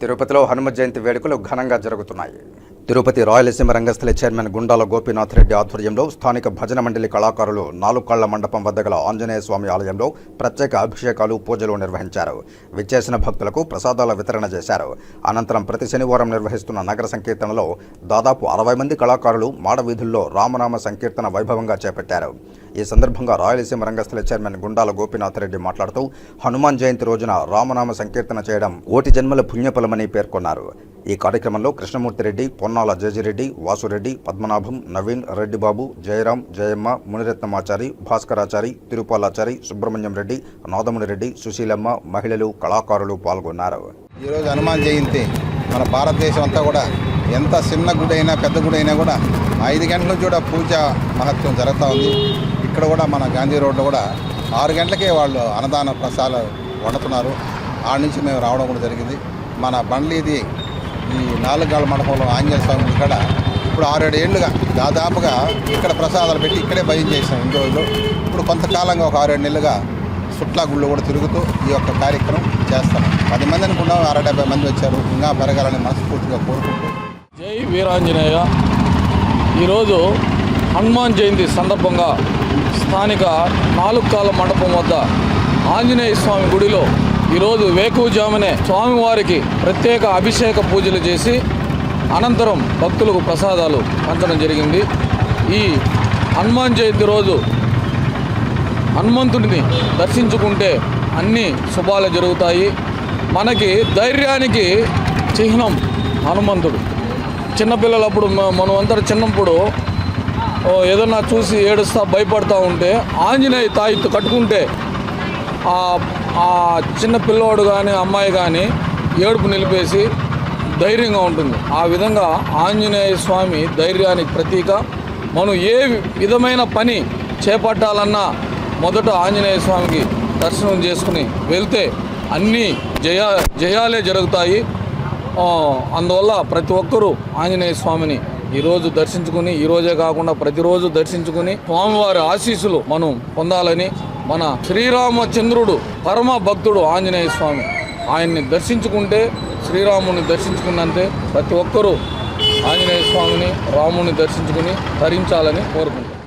తిరుపతిలో హనుమ జయంతి వేడుకలు ఘనంగా జరుగుతున్నాయి. తిరుపతి రాయలసీమ రంగస్థల చైర్మన్ గుండాల గోపీనాథ్ రెడ్డి ఆధ్వర్యంలో స్థానిక భజన మండలి కళాకారులు నాలుగు కళ్ళ మండపం వద్ద గల ఆంజనేయ స్వామి ఆలయంలో ప్రత్యేక అభిషేకాలు పూజలు నిర్వహించారు. విచ్చేసిన భక్తులకు ప్రసాదాల వితరణ చేశారు. అనంతరం ప్రతి శనివారం నిర్వహిస్తున్న నగర సంకీర్తనలో దాదాపు అరవై మంది కళాకారులు మాడవీధుల్లో రామనామ సంకీర్తన వైభవంగా చేపట్టారు. ఈ సందర్భంగా రాయలసీమ రంగస్థల చైర్మన్ గుండాల గోపీనాథ్ రెడ్డి మాట్లాడుతూ హనుమాన్ జయంతి రోజున రామనామ సంకీర్తన చేయడం ఓటి జన్మల పుణ్యఫలమని పేర్కొన్నారు. ఈ కార్యక్రమంలో కృష్ణమూర్తి రెడ్డి పొన్నాల జయజిరెడ్డి వాసురెడ్డి పద్మనాభం నవీన్ రెడ్డిబాబు జయరాం జయమ్మ మునిరత్నమాచారి భాస్కరాచారి తిరుపాలాచారి సుబ్రహ్మణ్యం రెడ్డి నాదముని రెడ్డి సుశీలమ్మ మహిళలు కళాకారులు పాల్గొన్నారు. ఈరోజు హనుమాన్ జయంతి. మన భారతదేశం అంతా కూడా ఎంత చిన్న గుడి అయినా పెద్ద గుడి అయినా కూడా ఐదు గంటల నుంచి కూడా పూజ మహత్వం జరుగుతూ ఉంది. ఇక్కడ కూడా మన గాంధీ రోడ్లో కూడా ఆరు గంటలకే వాళ్ళు అన్నదాన ప్రసాదాలు వండుతున్నారు. ఆడ నుంచి మేము రావడం కూడా జరిగింది. మన బండ్లీది ఈ నాలుగు మండపంలో ఆంజనేయ స్వామి ఇక్కడ ఇప్పుడు ఆరేడు ఏళ్ళుగా దాదాపుగా ఇక్కడ ప్రసాదాలు పెట్టి ఇక్కడే భయం చేసాం ఇన్ని రోజులు ఇప్పుడు కొంతకాలంగా ఒక ఆరేడు నెలలుగా సుట్లా గుళ్ళు కూడా తిరుగుతూ ఈ యొక్క కార్యక్రమం చేస్తాం. పది మంది అనుకున్నాం అర డెబ్బై మంది వచ్చారు. ఇంకా పెరగాలని మనస్ఫూర్తిగా కోరుకుంటూ జై వీరాంజనేయ. ఈరోజు హనుమాన్ జయంతి సందర్భంగా స్థానిక నాలుగు కాల మండపం వద్ద ఆంజనేయ స్వామి గుడిలో ఈరోజు వేకువజామునే స్వామివారికి ప్రత్యేక అభిషేక పూజలు చేసి అనంతరం భక్తులకు ప్రసాదాలు పంచడం జరిగింది. ఈ హనుమాన్ జయంతి రోజు హనుమంతుడిని దర్శించుకుంటే అన్ని శుభాలు జరుగుతాయి. మనకి ధైర్యానికి చిహ్నం హనుమంతుడు. చిన్నపిల్లలప్పుడు మనం అందరం చిన్నప్పుడు ఏదన్నా చూసి ఏడుస్తా భయపడతా ఉంటే ఆంజనేయ తాయిత్తు కట్టుకుంటే ఆ ఆ చిన్న పిల్లోడు కానీ అమ్మాయి కానీ ఏడుపు నిలిపేసి ధైర్యంగా ఉంటుంది. ఆ విధంగా ఆంజనేయ స్వామి ధైర్యానికి ప్రతీక. మనం ఏ విధమైన పని చేపట్టాలన్నా మొదట ఆంజనేయ స్వామికి దర్శనం చేసుకుని వెళ్తే అన్నీ జయ జయాలే జరుగుతాయి. అందువల్ల ప్రతి ఒక్కరూ ఆంజనేయ స్వామిని ఈరోజు దర్శించుకుని ఈరోజే కాకుండా ప్రతిరోజు దర్శించుకుని స్వామివారి ఆశీస్సులు మనం పొందాలని మన శ్రీరామచంద్రుడు పరమ భక్తుడు ఆంజనేయ స్వామి. ఆయన్ని దర్శించుకుంటే శ్రీరాముని దర్శించుకున్నంతే ప్రతి ఒక్కరూ ఆంజనేయ స్వామిని రాముని దర్శించుకుని తరించాలని కోరుకుంటారు